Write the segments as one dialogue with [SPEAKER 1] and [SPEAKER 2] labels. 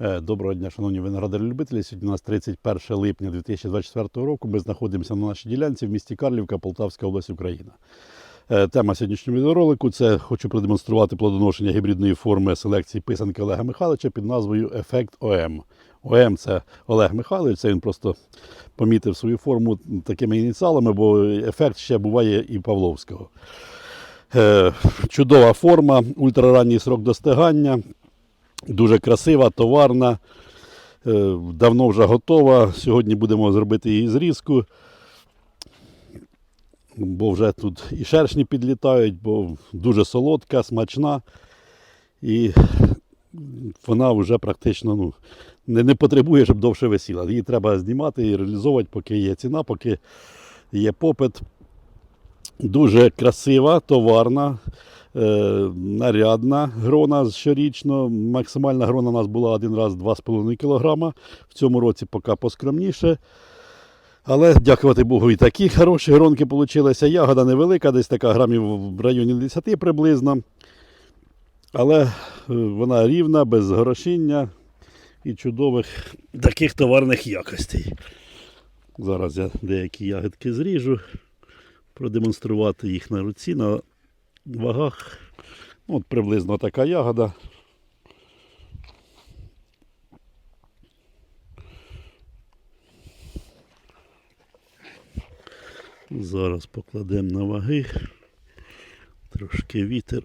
[SPEAKER 1] Е, Доброго дня, шановні виноградарі-любителі. Сьогодні у нас 31 липня 2024 року. Ми знаходимося на нашій ділянці в місті Карлівка, Полтавська область, Україна. Е, Тема сьогоднішнього відеоролику це хочу продемонструвати плодоношення гібридної форми селекції писанки Олега Михайловича під назвою Ефект ОМ. ОМ це Олег Михайлович, це він просто помітив свою форму такими ініціалами, бо ефект ще буває і Павловського. Е, Чудова форма, ультраранній срок достигання, дуже красива, товарна, е, давно вже готова. Сьогодні будемо зробити її зрізку, бо вже тут і шершні підлітають, бо дуже солодка, смачна. І вона вже практично ну, не, не потребує, щоб довше висіла. Її треба знімати і реалізовувати, поки є ціна, поки є попит. Дуже красива, товарна, нарядна грона щорічно. Максимальна грона у нас була один раз 2,5 кг. В цьому році поки поскромніше. Але дякувати Богу, і такі хороші гронки вийшли. Ягода невелика, десь така грамів в районі 10 приблизно. Але е, вона рівна, без горошіння і чудових таких товарних якостей. Зараз я деякі ягодки зріжу продемонструвати їх на руці, на вагах. От приблизно така ягода. Зараз покладемо на ваги. Трошки вітер.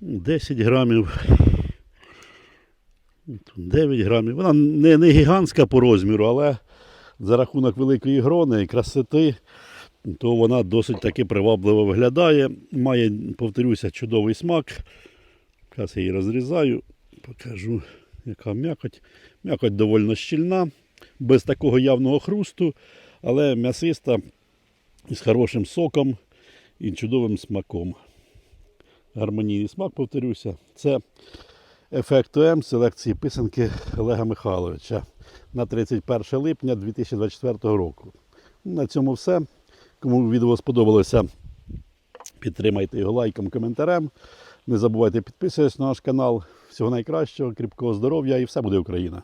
[SPEAKER 1] Десять грамів. Тут 9 грамів. Вона не, не гігантська по розміру, але за рахунок великої грони і красоти, то вона досить таки привабливо виглядає. Має, повторюся, чудовий смак. Зараз я її розрізаю, покажу, яка м'якоть. М'якоть доволі щільна, без такого явного хрусту, але м'ясиста з хорошим соком і чудовим смаком. Гармонійний смак, повторюся. Це Ефект М селекції писанки Олега Михайловича на 31 липня 2024 року. На цьому все. Кому відео сподобалося, підтримайте його лайком, коментарем. Не забувайте підписуватись на наш канал. Всього найкращого, кріпкого здоров'я і все буде Україна!